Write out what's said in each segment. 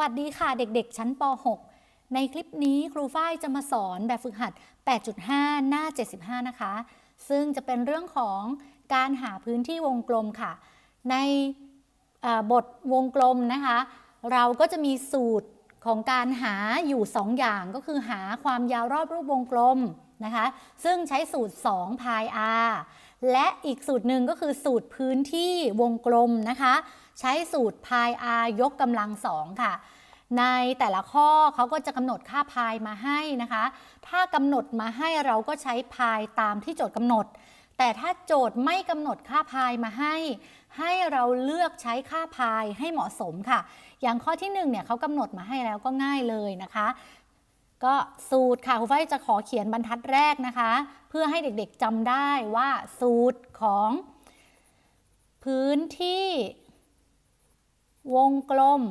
วัสดีค่ะเด็กๆ ชั้นป .6 ในคลิปนี้ครูฝ้ายจะมาสอนแบบฝึกหัด 8.5 หน้า 75 นะคะ ซึ่งจะเป็นเรื่องของการหาพื้นที่วงกลมค่ะ ในบทวงกลมนะคะ เราก็จะมีสูตรของการหาอยู่ 2 อย่างก็คือหาความยาวรอบรูปวงกลมนะคะ ซึ่งใช้สูตร2พาย r และอีกสูตรหนึ่งก็คือสูตรพื้นที่วงกลมนะคะ ใช้สูตรพาย r ยกกำลังสองค่ะ ในแต่ละข้อเขาก็จะกำหนดค่าพายมาให้นะคะ ถ้ากำหนดมาให้เราก็ใช้พายตามที่โจทย์กำหนด แต่ถ้าโจทย์ไม่กำหนดค่าพายมาให้ ให้เราเลือกใช้ค่าพายให้เหมาะสมค่ะ อย่างข้อที่หนึ่งเนี่ยเขากำหนดมาให้แล้วก็ง่ายเลยนะคะก็สูตรค่ะครูฝ้าจะขอเขียนบรรทัดแรกนะคะ เพื่อให้เด็กๆจำได้ว่าสูตรของ พื้นที่ วงกลม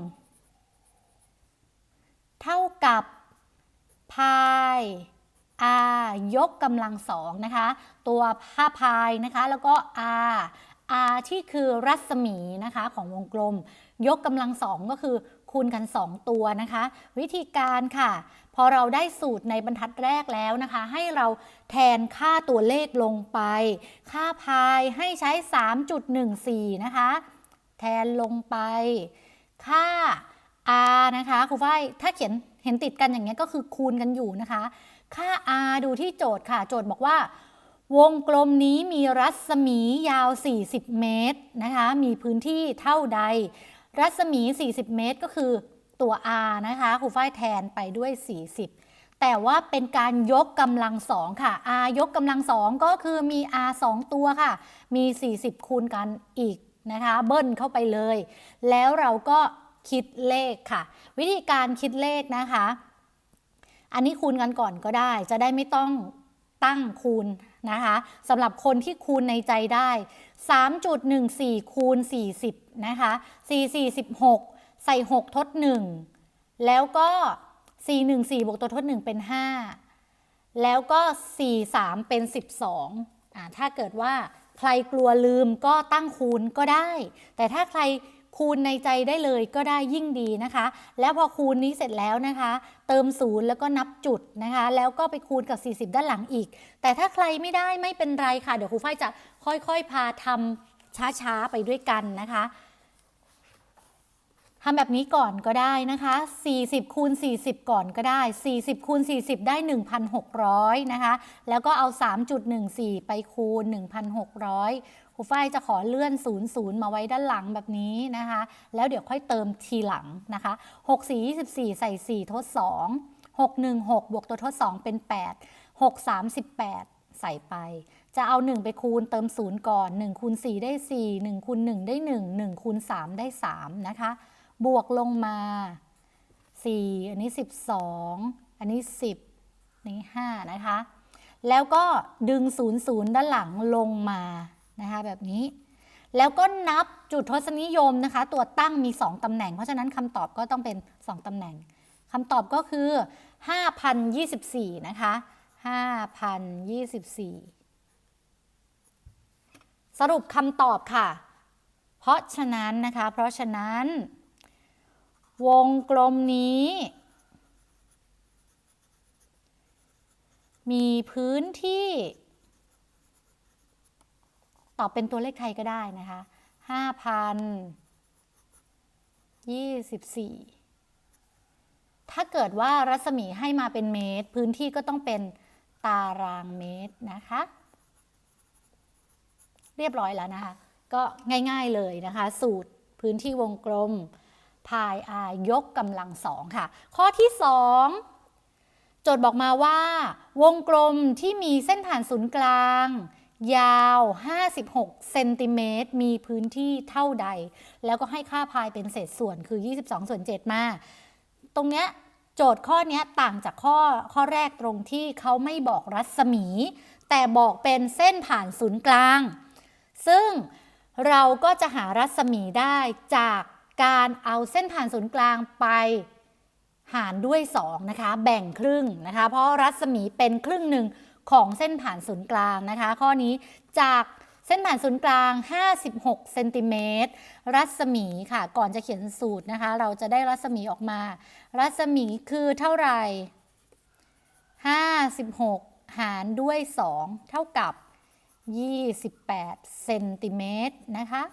เท่ากับพาย r ยกกำลังสองนะคะ ตัวค่าพายนะคะ แล้วก็ r r ที่คือรัศมีนะคะของวงกลม ยกกำลังสองก็คือคูณกัน 2 ตัวนะคะ วิธีการค่ะ พอเราได้สูตรในบรรทัดแรกแล้วนะคะ ให้เราแทนค่าตัวเลขลงไป ค่าพายให้ใช้ 3.14 นะคะ ทนลงไป ค่า r นะคะครูฝ้ายถ้าเขียนเห็นติดกันอย่างเงี้ยก็คือคูณกันอยู่นะคะ ค่า r ดูที่โจทย์ค่ะ โจทย์บอกว่า วงกลมนี้มีรัศมียาว 40 เมตรนะคะ มีพื้นที่เท่าใด รัศมี 40 เมตร ก็คือตัว r นะคะครูฝ้ายแทนไปด้วย 40 แต่ว่าเป็นการยกกำลังสองค่ะ r ยกกำลังสองก็คือมี r 2 ตัวค่ะ มี 40 คูณกันอีก นะคะเบิ้ลเข้าไปเลย แล้วเราก็คิดเลขค่ะ วิธีการคิดเลขนะคะ อันนี้คูณกันก่อนก็ได้ จะได้ไม่ต้องตั้งคูณนะคะสำหรับคนที่คูณในใจได้ 3.14 คูณ 40 นะคะ 4 46 ใส่ 6 ทด 1 แล้วก็ 4 1 4 บวกตัวทด 1 เป็น 5 แล้วก็ 4 3 เป็น 12อ่าถ้าเกิดว่า ใครกลัวลืมก็ตั้งคูณก็ได้ แต่ถ้าใครคูณในใจได้เลยก็ได้ยิ่งดีนะคะ แล้วพอคูณนี้เสร็จแล้วนะคะ เติมศูนย์แล้วก็นับจุดนะคะ แล้วก็ไปคูณกับ 40 ด้านหลังอีก แต่ถ้าใครไม่ได้ไม่เป็นไรค่ะ เดี๋ยวครูฝ้ายจะค่อยๆ พาทำช้าๆ ไปด้วยกันนะคะ ทำแบบนี้ก่อนก็ได้นะคะ 40 คูณ 40 ก่อนก็ได้ 40 คูณ 40 ได้ 1,600 นะคะ แล้วก็เอา 3.14 ไปคูณ 1,600ครูฝ้ายจะขอเลื่อน 00 มาไว้ด้านหลังแบบนี้นะคะ แล้วเดี๋ยวค่อยเติมทีหลังนะคะ 6 4 24 ใส่ 4 ทด 2 6 1 6 บวกตัวทด 2 เป็น 8 6 38 ใส่ไป จะเอา 1 ไปคูณเติม 0 ก่อน 1 คูณ 4 ได้ 4 1 คูณ 1 ได้ 1 1 คูณ 3 ได้ 3 นะคะ บวกลงมา 4 อันนี้ 12 อันนี้ 10 นี้ 5 นะคะ แล้วก็ดึง 0 0 ด้านหลังลงมานะคะแบบนี้ แล้วก็นับจุดทศนิยมนะคะ ตัวตั้งมี 2 ตำแหน่ง เพราะฉะนั้นคำตอบก็ต้องเป็น 2 ตำแหน่งคำตอบก็คือ 5,024 นะคะ5,024 สรุปคำตอบค่ะ เพราะฉะนั้นนะคะ เพราะฉะนั้น วงกลมนี้ มีพื้นที่ ตอบเป็นตัวเลขไทยก็ได้นะคะ5,024ถ้าเกิดว่ารัศมีให้มาเป็นเมตร พื้นที่ก็ต้องเป็นตารางเมตรนะคะ เรียบร้อยแล้วนะคะ ก็ง่ายๆเลยนะคะ สูตรพื้นที่วงกลม พาย r ยกกำลังสองค่ะ ข้อที่ 2 โจทย์บอกมาว่า วงกลมที่มีเส้นผ่านศูนย์กลาง ยาว 56 เซนติเมตร มีพื้นที่เท่าใด แล้วก็ให้ค่าพายเป็นเศษส่วนคือ 22 ส่วน 7 มา ตรงเนี้ยโจทย์ข้อนี้ต่างจากข้อข้อแรกตรงที่เขาไม่บอกรัศมี แต่บอกเป็นเส้นผ่านศูนย์กลาง ซึ่งเราก็จะหารัศมีได้จาก การเอาเส้นผ่านศูนย์กลางไปหารด้วย 2 นะคะ แบ่งครึ่งนะคะ เพราะรัศมีเป็นครึ่งหนึ่งของเส้นผ่านศูนย์กลางนะคะ ข้อนี้จากเส้นผ่านศูนย์กลาง 56 เซนติเมตร รัศมีค่ะ ก่อนจะเขียนสูตรนะคะ เราจะได้รัศมีออกมา รัศมีคือเท่าไหร่ 56 หารด้วย 2 เท่ากับ 28 เซนติเมตรนะคะ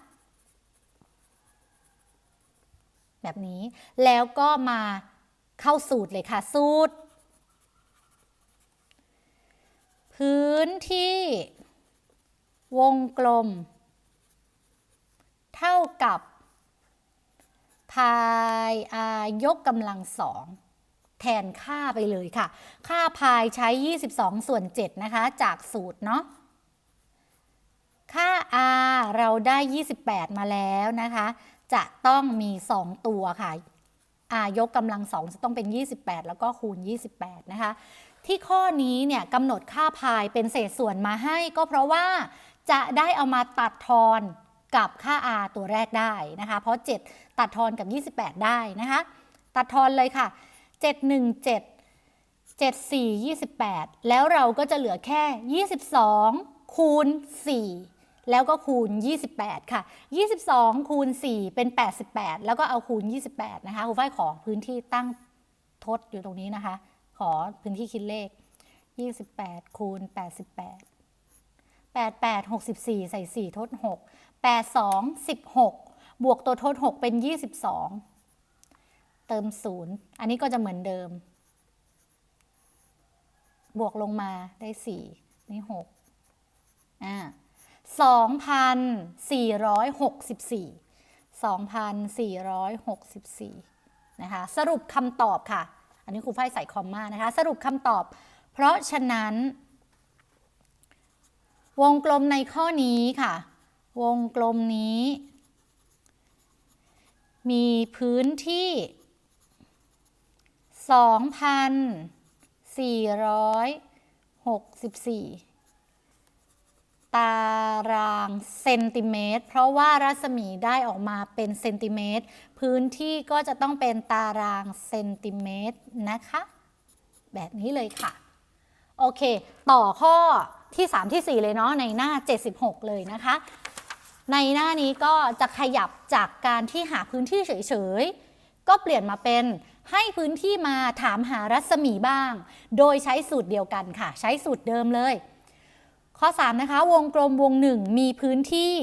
แบบนี้ แล้วก็มาเข้าสูตรเลยค่ะ สูตร พื้นที่ วงกลม เท่ากับพายอายกกำลังสองแทนค่าไปเลยค่ะ ค่าพายใช้ 22 ส่วน 7 นะคะ จากสูตรเนาะ ค่า r เราได้ 28 มาแล้วนะคะ จะต้องมี 2 ตัวค่ะ r ยกกำลังสองจะต้องเป็น 28 แล้วก็คูณ 28 นะคะ ที่ข้อนี้เนี่ยกำหนดค่าพายเป็นเศษส่วนมาให้ก็เพราะว่าจะได้เอามาตัดทอนกับค่า r ตัวแรกได้นะคะ เพราะ 7 ตัดทอนกับ 28 ได้นะคะ ตัดทอนเลยค่ะ 717 74 28 แล้วเราก็จะเหลือแค่ 22 คูณ 4 แล้วก็คูณ 28 ค่ะ 22 คูณ 4 เป็น 88 แล้วก็เอาคูณ 28 นะคะครูฝ้ายขอพื้นที่ตั้งทดอยู่ตรงนี้นะคะ ขอพื้นที่คิดเลข 28 คูณ 88 88 64 ใส่ 4 ทด 6 82 16 บวกตัวทด 6 เป็น 22 เติม 0 อันนี้ก็จะเหมือนเดิม บวกลงมาได้ 4 นี่ 6 อ่า 2,464 2,464 นะคะ สรุปคำตอบค่ะ อันนี้ครูฝ้ายใส่คอมมานะคะ สรุปคำตอบ เพราะฉะนั้น วงกลมในข้อนี้ค่ะ วงกลมนี้ มีพื้นที่ 2,464 ตารางเซนติเมตร เพราะว่ารัศมีได้ออกมาเป็นเซนติเมตร พื้นที่ก็จะต้องเป็นตารางเซนติเมตรนะคะ แบบนี้เลยค่ะ โอเค ต่อข้อที่ 3 ที่ 4 เลยเนาะในหน้า 76 เลยนะคะ ในหน้านี้ก็จะขยับจากการที่หาพื้นที่เฉยๆ ก็เปลี่ยนมาเป็นให้พื้นที่มาถามหารัศมีบ้าง โดยใช้สูตรเดียวกันค่ะ ใช้สูตรเดิมเลย ข้อ 3 นะคะ วงกลมวงหนึ่งมีพื้นที่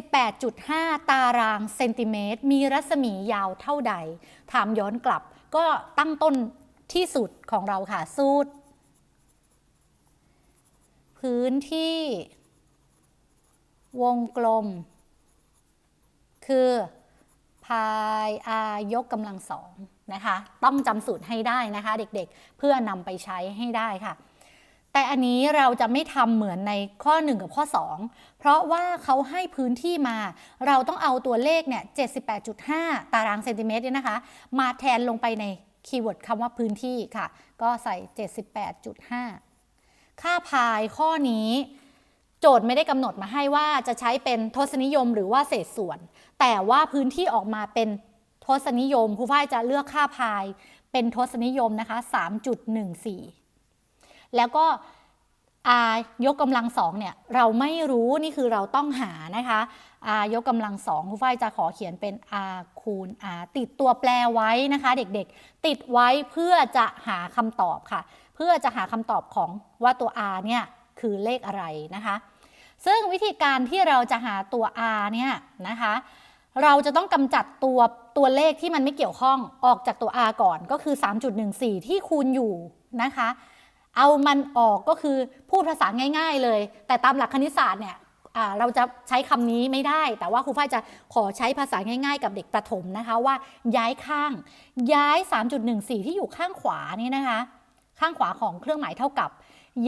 78.5 ตารางเซนติเมตร มีรัศมียาวเท่าใด ถามย้อนกลับก็ตั้งต้นที่สูตรของเราค่ะ สูตร พื้นที่ วงกลม คือพายอายกกำลังสองนะคะ ต้องจำสูตรให้ได้นะคะ เด็กๆ เพื่อนำไปใช้ให้ได้ค่ะ แต่อันนี้เราจะไม่ทำเหมือนในข้อ 1 กับข้อ 2 เพราะว่าเขาให้พื้นที่มา เราต้องเอาตัวเลขเนี่ย 78.5 ตารางเซนติเมตรเนี่ยนะคะ มาแทนลงไปในคีย์เวิร์ดคำว่าพื้นที่ค่ะ ก็ใส่ 78.5 ค่าพายข้อนี้โจทย์ไม่ได้กำหนดมาให้ว่าจะใช้เป็นทศนิยมหรือว่าเศษส่วน แต่ว่าพื้นที่ออกมาเป็นทศนิยมครูฝ้ายจะเลือกค่าพายเป็นทศนิยมนะคะ 3.14 แล้วก็ยกกำลังสองเนี่ยเราไม่รู้นี่คือเราต้องหานะคะ r ยกกำลังสองครูฝ้ายจะขอเขียนเป็น r คูณ r ติดตัวแปรไว้นะคะ เด็กๆ ติดไว้เพื่อจะหาคำตอบค่ะ เพื่อจะหาคำตอบของว่าตัว r เนี่ยคือเลขอะไรนะคะ ซึ่งวิธีการที่เราจะหาตัว r เนี่ยนะคะเราจะต้องกำจัดตัวตัวเลขที่มันไม่เกี่ยวข้องออกจากตัว r ก่อนก็คือ 3.14 ที่คูณอยู่นะคะ เอามันออกก็คือพูดภาษาง่าย ๆเลย แต่ตามหลักคณิตศาสตร์เนี่ยเราจะใช้คำนี้ไม่ได้ แต่ว่าครูฝ้ายจะขอใช้ภาษาง่าย ๆ กับเด็กประถมนะคะว่าย้ายข้าง ย้าย 3.14 ที่อยู่ข้างขวานี่นะคะ ข้างขวาของเครื่องหมายเท่ากับ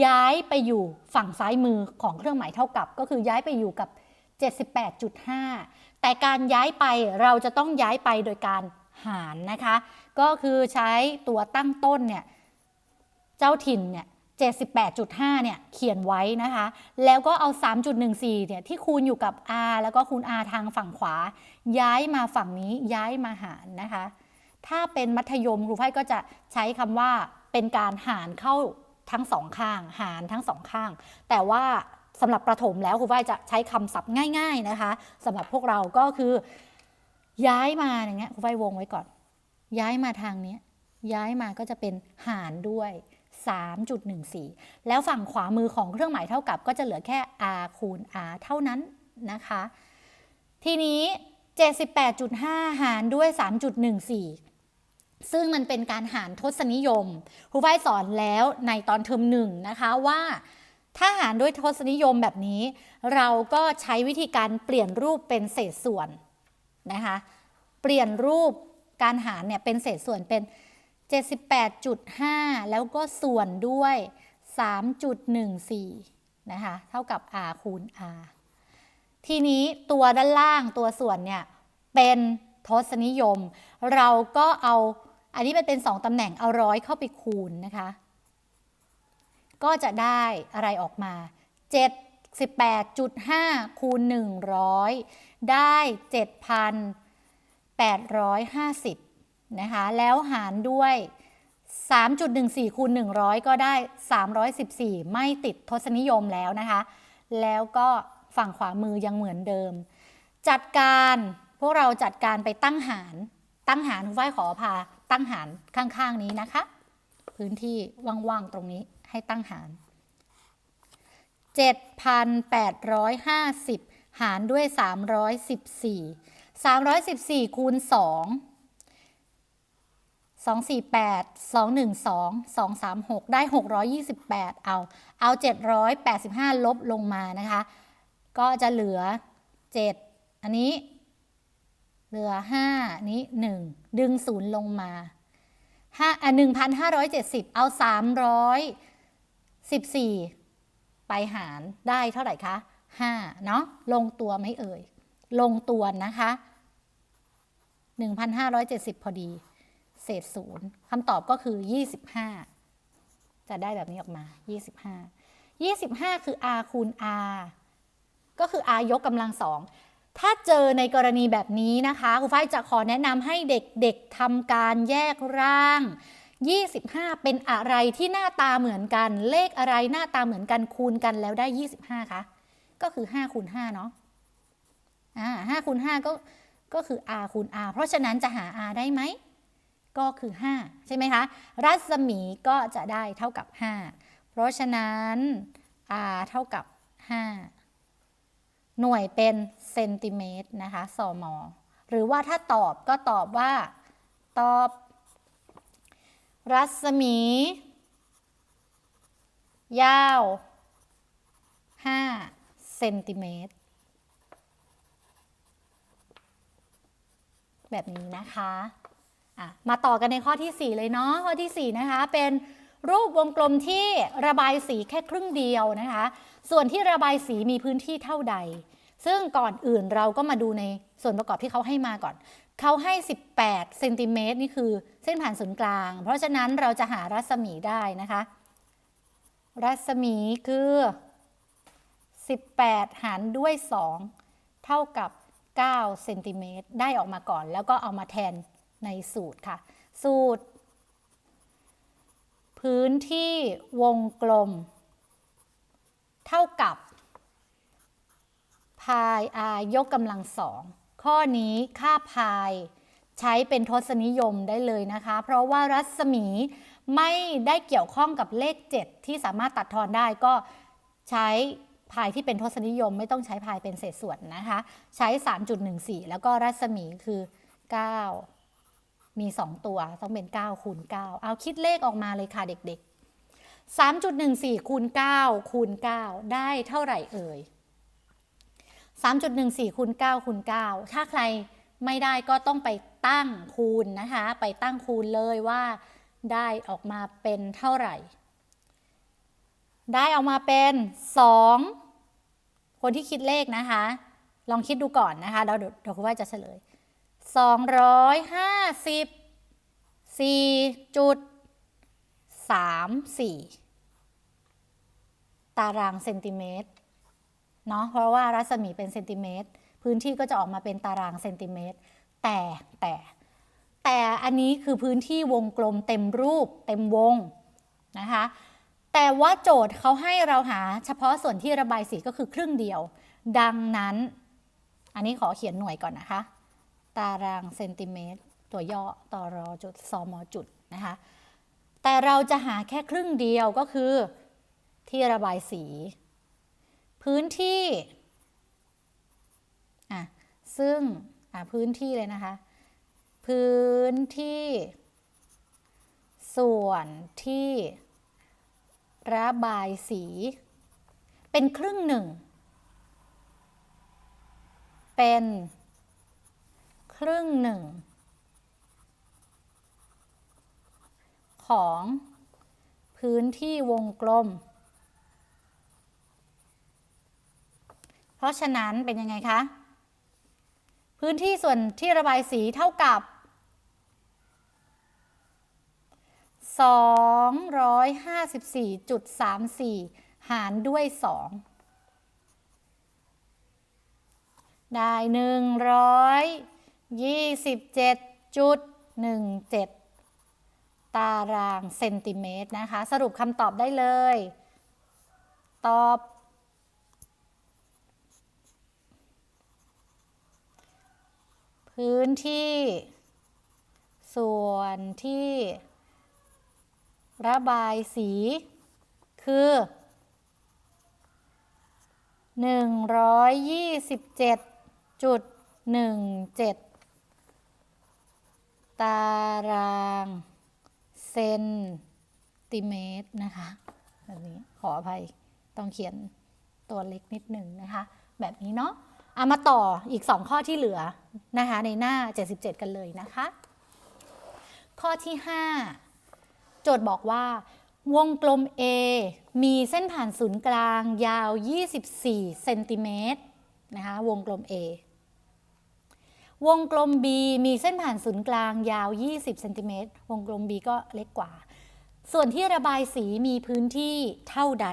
ย้ายไปอยู่ฝั่งซ้ายมือของเครื่องหมายเท่ากับ ก็คือย้ายไปอยู่กับ 78.5 แต่การย้ายไปเราจะต้องย้ายไปโดยการหารนะคะ ก็คือใช้ตัวตั้งต้นเนี่ย เจ้าถิ่นเนี่ย78.5 เนี่ยเขียนไว้นะคะ แล้วก็เอา 3.14 เนี่ยที่คูณอยู่กับ r แล้วก็คูณ r ทางฝั่งขวา ย้ายมาฝั่งนี้ย้ายมาหารนะคะ ถ้าเป็นมัธยมครูไพ่ก็จะใช้คำว่าเป็นการหารเข้าทั้งสองข้าง หารทั้งสองข้าง แต่ว่าสำหรับประถมแล้วครูฝ้ายจะใช้คำศัพท์ง่าย ๆนะคะสำหรับพวกเราก็คือ ย้ายมาอย่างเงี้ยครูฝ้ายวงไว้ก่อน ย้ายมาทางนี้ย้ายมาก็จะเป็นหารด้วย 3.14 แล้วฝั่งขวามือของเครื่องหมายเท่ากับก็จะเหลือแค่ r คูณ r เท่านั้นนะคะ ทีนี้ 78.5 หารด้วย 3.14 ซึ่งมันเป็นการหารทศนิยมครูฝ้ายสอนแล้วในตอนเทอมหนึ่งนะคะว่าถ้าหารด้วยทศนิยมแบบนี้ เราก็ใช้วิธีการเปลี่ยนรูปเป็นเศษส่วนนะคะ เปลี่ยนรูปการหารเนี่ยเป็นเศษส่วนเป็น 78.5 แล้วก็ส่วนด้วย 3.14 นะคะ เท่ากับ r คูณ r ทีนี้ตัวด้านล่างตัวส่วนเนี่ย เป็นทศนิยม เราก็เอา อันนี้มันเป็น 2ตำแหน่งเอาร้อยเข้าไปคูณนะคะ ก็จะได้อะไรออกมา 78.5 คูณ 100 ได้ 7,850 นะคะแล้วหารด้วย 3.14คูณ100 ก็ได้ 314 ไม่ติดทศนิยมแล้วนะคะ แล้วก็ฝั่งขวามือยังเหมือนเดิม จัดการพวกเราจัดการไปตั้งหาร ตั้งหารคุณฝ้ายขอพา ตั้งหารข้างๆนี้นะคะ พื้นที่ว่างๆตรงนี้ให้ตั้งหาร 7,850 หารด้วย 314 314คูณ2 248 212 236 ได้ 628 เอา เอา 785 ลบลงมานะคะ ก็จะเหลือ 7 อันนี้ เหลือ 5 นี้ 1 ดึง 0 ลงมา5อะ1,570 เอา 314 ไปหารได้เท่าไหร่คะ 5 เนาะลงตัวไหมเอ่ย ลงตัวนะคะ 1,570 พอดี เศษศูนย์คำตอบก็คือ 25 จะได้แบบนี้ออกมา 25 25 คือ r คูณ r ก็คือ r ยกกำลังสองถ้าเจอในกรณีแบบนี้นะคะครูฝ้ายจะขอแนะนำให้เด็กๆทำการแยกร่าง 25 เป็นอะไรที่หน้าตาเหมือนกัน เลขอะไรหน้าตาเหมือนกันคูณกันแล้วได้ 25 คะ ก็คือ5คูณ5เนาะอ่า5คูณ5ก็ก็คือ r คูณ r เพราะฉะนั้นจะหา r ได้ไหม ก็คือ 5 ใช่ไหมคะ รัศมีก็จะได้เท่ากับ 5 เพราะฉะนั้น r เท่ากับ 5 หน่วยเป็นเซนติเมตรนะคะสมหรือว่าถ้าตอบก็ตอบว่า ตอบ รัศมี ยาว 5 เซนติเมตร แบบนี้นะคะอะ มาต่อกันในข้อที่ 4 เลยเนาะข้อที่ 4 นะคะ เป็นรูปวงกลมที่ระบายสีแค่ครึ่งเดียวนะคะ ส่วนที่ระบายสีมีพื้นที่เท่าใด ซึ่งก่อนอื่นเราก็มาดูในส่วนประกอบที่เขาให้มาก่อน เขาให้ 18เซนติเมตรนี่คือเส้นผ่านศูนย์กลาง เพราะฉะนั้นเราจะหารัศมีได้นะคะ รัศมีคือ 18 หารด้วย 2 เท่ากับ9เซนติเมตรได้ออกมาก่อน แล้วก็เอามาแทน ในสูตรค่ะ สูตร พื้นที่วงกลม เท่ากับ พาย r ยกกำลังสองข้อนี้ค่าพายใช้เป็นทศนิยมได้เลยนะคะ เพราะว่ารัศมีไม่ได้เกี่ยวข้องกับเลข 7 ที่สามารถตัดทอนได้ก็ใช้พายที่เป็นทศนิยม ไม่ต้องใช้พายเป็นเศษส่วนนะคะ ใช้ 3.14 แล้วก็รัศมีคือ 9 มี 2 ตัวต้องเป็น9คูณ9เอาคิดเลขออกมาเลยค่ะเด็กๆ 3.14คูณ9คูณ9ได้เท่าไหร่เอ่ย 3.14คูณ9คูณ9ถ้าใครไม่ได้ก็ต้องไปตั้งคูณนะคะ ไปตั้งคูณเลยว่าได้ออกมาเป็นเท่าไหร่ ได้ออกมาเป็น 2 คนที่คิดเลขนะคะ ลองคิดดูก่อนนะคะเดี๋ยวเดี๋ยวคุณว่าจะเฉลย 254จุด34 ตารางเซนติเมตรเนาะเพราะว่ารัศมีเป็นเซนติเมตร พื้นที่ก็จะออกมาเป็นตารางเซนติเมตร แต่แต่แต่อันนี้คือพื้นที่วงกลมเต็มรูปเต็มวงนะคะแต่ว่าโจทย์เขาให้เราหาเฉพาะส่วนที่ระบายสีก็คือครึ่งเดียว ดังนั้น อันนี้ขอเขียนหน่วยก่อนนะคะ ตารางเซนติเมตร ตัวย่อตอรอจุดซมจุดนะคะแต่เราจะหาแค่ครึ่งเดียวก็คือที่ระบายสี พื้นที่อะซึ่งอะพื้นที่เลยนะคะ พื้นที่ ส่วนที่ระบายสี เป็นครึ่งหนึ่ง เป็น รึ่งหนึ่ง ของพื้นที่วงกลม เพราะฉะนั้นเป็นยังไงคะ พื้นที่ส่วนที่ระบายสีเท่ากับ 254.34 หารด้วย 2 ได้ 27.17 ตารางเซนติเมตรนะคะ สรุปคำตอบได้เลย ตอบ พื้นที่ ส่วนที่ ระบายสี คือ 127.17 ตารางเซนติเมตรนะคะแบบนี้ขออภัยต้องเขียนตัวเล็กนิดหนึ่งนะคะ แบบนี้เนาะเอามาต่ออีก 2 ข้อที่เหลือนะคะ ในหน้า 77 กันเลยนะคะ ข้อที่ 5 โจทย์บอกว่า วงกลม A มีเส้นผ่านศูนย์กลางยาว 24 เซนติเมตรนะคะ วงกลม A วงกลม B มีเส้นผ่านศูนย์กลางยาว 20เซนติเมตรวงกลม B ก็เล็กกว่า ส่วนที่ระบายสีมีพื้นที่เท่าใด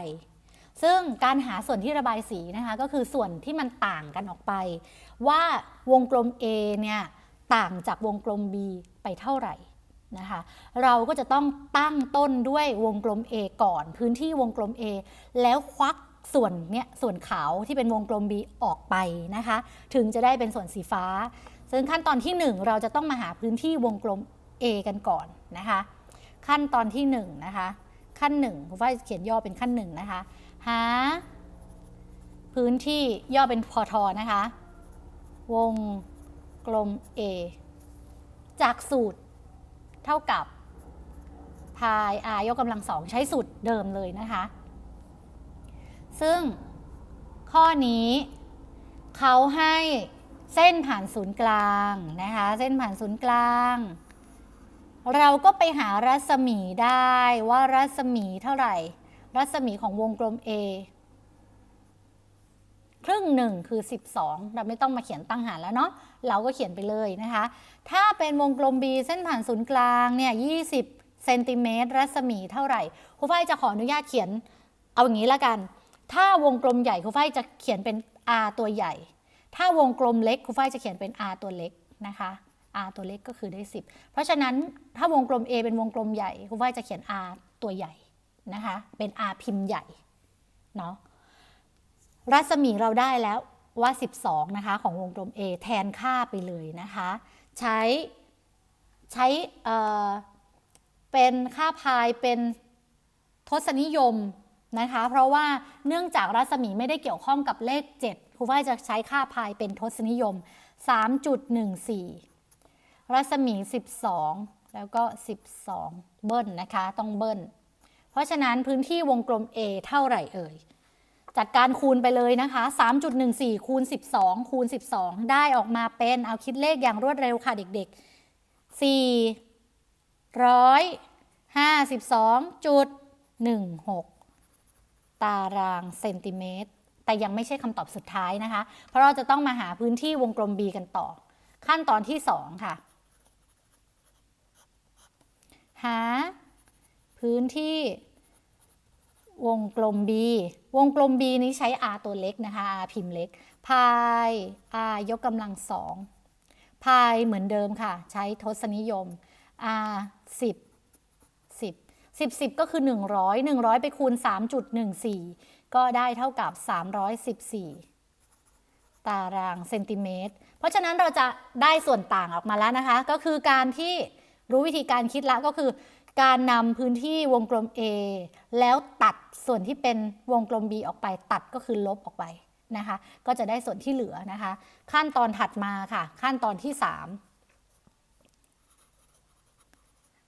ซึ่งการหาส่วนที่ระบายสีนะคะก็คือส่วนที่มันต่างกันออกไป ว่าวงกลม A เนี่ยต่างจากวงกลม B ไปเท่าไหร่นะคะเราก็จะต้องตั้งต้นด้วยวงกลม A ก่อน พื้นที่วงกลม A แล้วควักส่วนเนี้ยส่วนขาวที่เป็นวงกลม B ออกไปนะคะ ถึงจะได้เป็นส่วนสีฟ้า ซึ่งขั้นตอนที่ 1 เราจะต้องมาหาพื้นที่วงกลม A กันก่อนนะคะ ขั้นตอนที่1นะคะขั้น1คุณฝ้าเขียนย่อเป็นขั้น1นะคะ หา พื้นที่ย่อเป็นพอทอนะคะ วงกลม A จากสูตรเท่ากับพาย r ยกกำลังสองใช้สูตรเดิมเลยนะคะ ซึ่งข้อนี้เขาให้ เส้นผ่านศูนย์กลางนะคะ เส้นผ่านศูนย์กลาง เราก็ไปหารัศมีได้ว่ารัศมีเท่าไหร่ รัศมีของวงกลม A ครึ่งหนึ่งคือ 12 เราไม่ต้องมาเขียนตั้งหารแล้วเนาะเราก็เขียนไปเลยนะคะ ถ้าเป็นวงกลม B เส้นผ่านศูนย์กลางเนี่ย20เซนติเมตรรัศมีเท่าไหร่ครูฝ้ายจะขออนุญาตเขียนเอาอย่างนี้ละกัน ถ้าวงกลมใหญ่ครูฝ้ายจะเขียนเป็น R ตัวใหญ่ ถ้าวงกลมเล็กครูฝ้ายจะเขียนเป็น R ตัวเล็กนะคะ R ตัวเล็กก็คือได้ 10 เพราะฉะนั้นถ้าวงกลม A เป็นวงกลมใหญ่ครูฝ้ายจะเขียน R ตัวใหญ่นะคะเป็น R พิมพ์ใหญ่เนาะรัศมีเราได้แล้วว่า 12 นะคะ ของวงกลม A แทนค่าไปเลยนะคะ ใช้ใช้เเป็นค่าพายเป็นทศนิยม นะคะ เพราะว่าเนื่องจากรัศมีไม่ได้เกี่ยวข้องกับเลข 7ครูฝ้ายจะใช้ค่าพายเป็นทศนิยม 3.14 รัศมี 12 แล้วก็ 12 เบิ้ลนะคะ ต้องเบิ้ล เพราะฉะนั้นพื้นที่วงกลม A เท่าไหร่เอ่ย จัดการคูณไปเลยนะคะ 3.14 คูณ 12 คูณ 12 ได้ออกมาเป็นเอาคิดเลขอย่างรวดเร็วค่ะเด็ก ๆ452.16 ตารางเซนติเมตร แต่ยังไม่ใช่คำตอบสุดท้ายนะคะ เพราะเราจะต้องมาหาพื้นที่วงกลม B กันต่อ ขั้นตอนที่ 2 ค่ะ หา พื้นที่วงกลม B วงกลม B นี้ใช้ r ตัวเล็กนะคะ r พิมพ์เล็ก พาย r ยกกำลังสอง พายเหมือนเดิมค่ะ ใช้ทศนิยม r 10 10 10 ก็คือ 100 100 ไปคูณ 3.14 ก็ได้เท่ากับ 314 ตารางเซนติเมตร เพราะฉะนั้นเราจะได้ส่วนต่างออกมาแล้วนะคะ ก็คือการที่รู้วิธีการคิดละก็คือ การนำพื้นที่วงกลม A แล้วตัดส่วนที่เป็นวงกลม B ออกไป ตัดก็คือลบออกไปนะคะ ก็จะได้ส่วนที่เหลือนะคะ ขั้นตอนถัดมาค่ะ ขั้นตอนที่ 3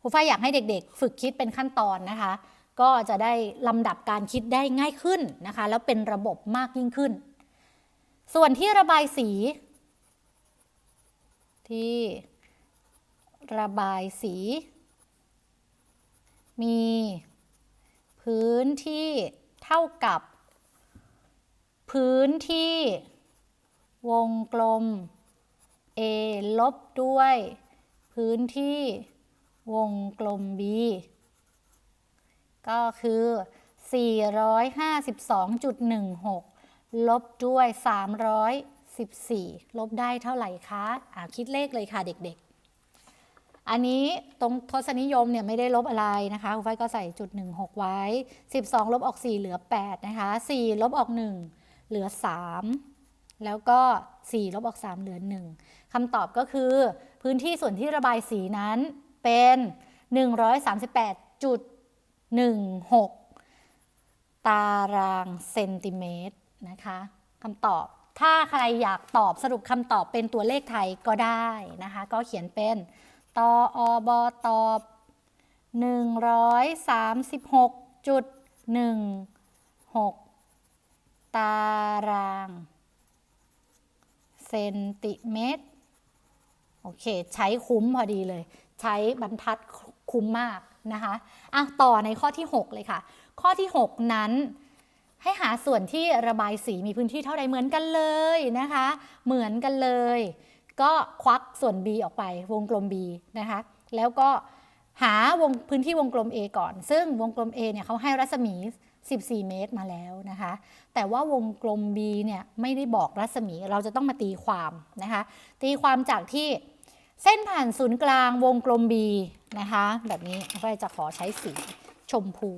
ครูฝ้ายอยากให้เด็กๆ ฝึกคิดเป็นขั้นตอนนะคะ ก็จะได้ลำดับการคิดได้ง่ายขึ้นนะคะ แล้วเป็นระบบมากยิ่งขึ้น ส่วนที่ระบายสี ที่ระบายสี มีพื้นที่เท่ากับ พื้นที่วงกลม A ลบด้วย พื้นที่ วงกลม B ก็คือ 452.16 ลบด้วย 314 ลบได้เท่าไหร่คะะคิดเลขเลยค่ะเด็กๆ อันนี้ตรงทศนิยมเนี่ยไม่ได้ลบอะไรนะคะคุณฝ้าก็ใส่จุด 16 ไว้ 12 ลบออก 4 เหลือ 8 นะคะ 4 ลบออก 1 เหลือ 3 แล้วก็ 4 ลบออก 3 เหลือ 1คำตอบก็คือพื้นที่ส่วนที่ระบายสีนั้น เป็น 138.16 ตารางเซนติเมตรนะคะคำตอบถ้าใครอยากตอบสรุปคำตอบเป็นตัวเลขไทยก็ได้นะคะ ก็เขียนเป็น ตออบตอบ 136.16 ตารางเซนติเมตร โอเค ใช้คุ้มพอดีเลย ใช้บรรทัดคุ้มมากนะคะอะต่อในข้อที่ 6 เลยค่ะ ข้อที่ 6 นั้นให้หาส่วนที่ระบายสีมีพื้นที่เท่าใดเหมือนกันเลยนะคะ เหมือนกันเลย ก็ควักส่วน B ออกไปวงกลม B นะคะ แล้วก็หาวงพื้นที่วงกลม A ก่อน ซึ่งวงกลม A เนี่ยเขาให้รัศมี 14 เมตรมาแล้วนะคะ แต่ว่าวงกลม B เนี่ยไม่ได้บอกรัศมี เราจะต้องมาตีความนะคะ ตีความจากที่ เส้นผ่านศูนย์กลางวงกลม B นะคะ แบบนี้ครูฝ้ายจะขอใช้สีชมพู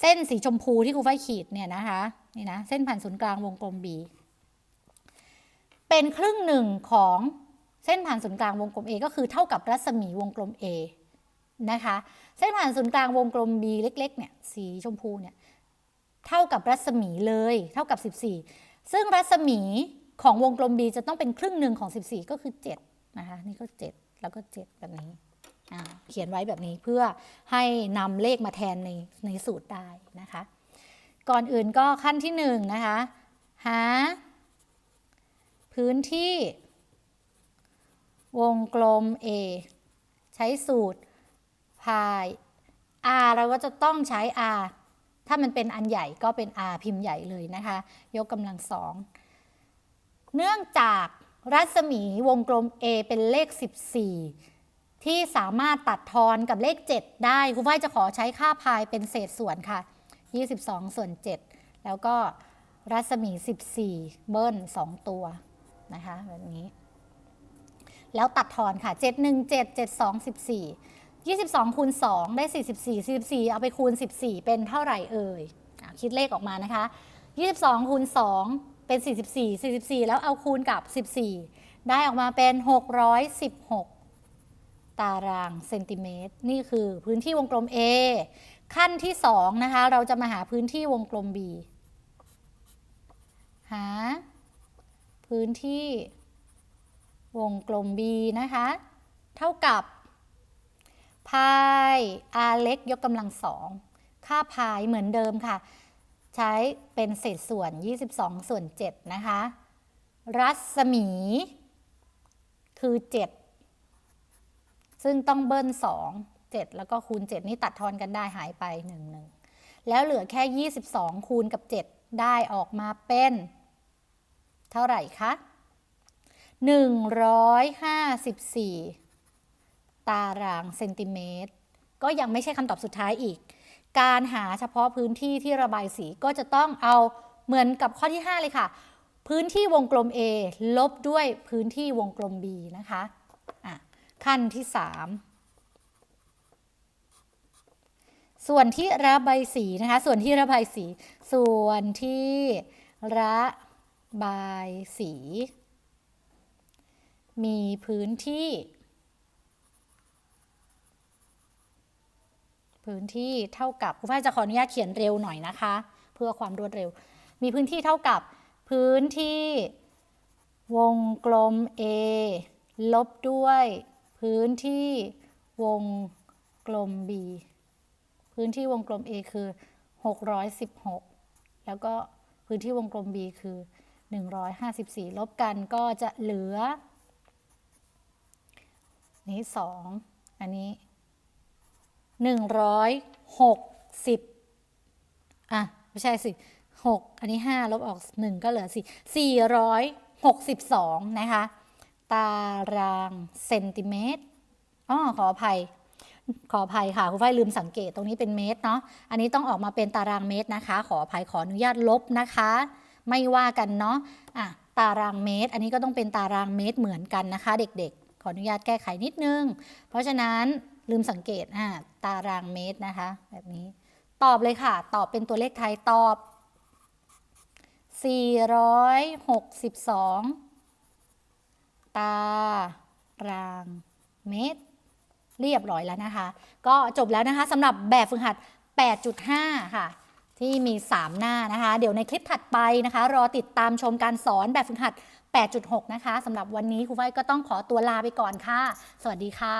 เส้นสีชมพูที่ครูฝ้ายขีดเนี่ยนะคะนี่นะเส้นผ่านศูนย์กลางวงกลม B เป็นครึ่งหนึ่งของเส้นผ่านศูนย์กลางวงกลม A ก็คือเท่ากับรัศมีวงกลม A นะคะ เส้นผ่านศูนย์กลางวงกลม B เล็กๆเนี่ยสีชมพูเนี่ยเท่ากับรัศมีเลยเท่ากับ 14 ซึ่งรัศมีของวงกลม B จะต้องเป็นครึ่งหนึ่งของ 14 ก็คือ7นะคะนี่ก็ 7 แล้วก็ 7 แบบนี้ เขียนไว้แบบนี้เพื่อให้นำเลขมาแทนในในสูตรได้นะคะ ก่อนอื่นก็ขั้นที่ 1 นะคะ หา พื้นที่ วงกลม A ใช้สูตรพาย R เราก็จะต้องใช้ R ถ้ามันเป็นอันใหญ่ก็เป็น R พิมพ์ใหญ่เลยนะคะ ยกกำลังสอง เนื่องจาก รัศมีวงกลม A เป็นเลข 14 ที่สามารถตัดทอนกับเลข 7 ได้ครูฝ้ายจะขอใช้ค่าพายเป็นเศษส่วนค่ะ 22 ส่วน 7 แล้วก็รัศมี 14 เบิ้ล 2 ตัวนะคะแบบนี้ แล้วตัดทอนค่ะ 7 1 7 7 2 14 22 คูณ 2 ได้ 44 44 เอาไปคูณ 14 เป็นเท่าไหร่เอ่ย คิดเลขออกมานะคะ 22 คูณ 2 เป็น 44 44 แล้วเอาคูณกับ 14 ได้ออกมาเป็น 616 ตารางเซนติเมตร นี่คือพื้นที่วงกลม A ขั้นที่ 2 นะคะ เราจะมาหาพื้นที่วงกลม B หา พื้นที่วงกลม B นะคะ เท่ากับพาย r เล็กยกกำลังสอง ค่าพายเหมือนเดิมค่ะ ใช้เป็นเศษส่วน 22 ส่วน 7 นะคะ รัศมีคือ 7 ซึ่งต้องเบิ้ล 2 7 แล้วก็คูณ 7 นี่ตัดทอนกันได้หายไป 1 1 แล้วเหลือแค่ 22 คูณกับ 7 ได้ออกมาเป็น เท่าไหร่คะ154 ตารางเซนติเมตร ก็ยังไม่ใช่คำตอบสุดท้ายอีก การหาเฉพาะพื้นที่ที่ระบายสีก็จะต้องเอาเหมือนกับข้อที่ 5 เลยค่ะ พื้นที่วงกลม A ลบด้วยพื้นที่วงกลม B นะคะะขั้นที่ 3 ส่วนที่ระบายสีนะคะ ส่วนที่ระบายสี ส่วนที่ระบายสี มีพื้นที่ พื้นที่เท่ากับคุณฝ้าจะขออนุญาตเขียนเร็วหน่อยนะคะ เพื่อความรวดเร็ว มีพื้นที่เท่ากับพื้นที่วงกลม A ลบด้วย พื้นที่วงกลม B พื้นที่วงกลม A คือ 616 แล้วก็พื้นที่วงกลม B คือ 154 ลบกันก็จะเหลือ นี้ 2 อันนี้ 160อะ ไม่ใช่สิ6อันนี้5ลบออก1ก็เหลือ4 462นะคะ ตารางเซนติเมตรอ๋อขออภัย ขออภัยค่ะคุณฝ้ายลืมสังเกตตรงนี้เป็นเมตรเนาะ อันนี้ต้องออกมาเป็นตารางเมตรนะคะ ขออภัยขออนุญาตลบนะคะ ไม่ว่ากันเนาะ อะ ตารางเมตร อันนี้ก็ต้องเป็นตารางเมตรเหมือนกันนะคะ เด็กๆ ขออนุญาตแก้ไขนิดนึง เพราะฉะนั้น ลืมสังเกตอะตารางเมตรนะคะ แบบนี้ ตอบเลยค่ะ ตอบเป็นตัวเลขไทยตอบ 462 ตารางเมตร เรียบร้อยแล้วนะคะ ก็จบแล้วนะคะสำหรับแบบฝึกหัด 8.5 ค่ะ ที่มี 3 หน้านะคะ เดี๋ยวในคลิปถัดไปนะคะ รอติดตามชมการสอนแบบฝึกหัด 8.6 นะคะสำหรับวันนี้ครูฝ้ายก็ต้องขอตัวลาไปก่อนค่ะ สวัสดีค่ะ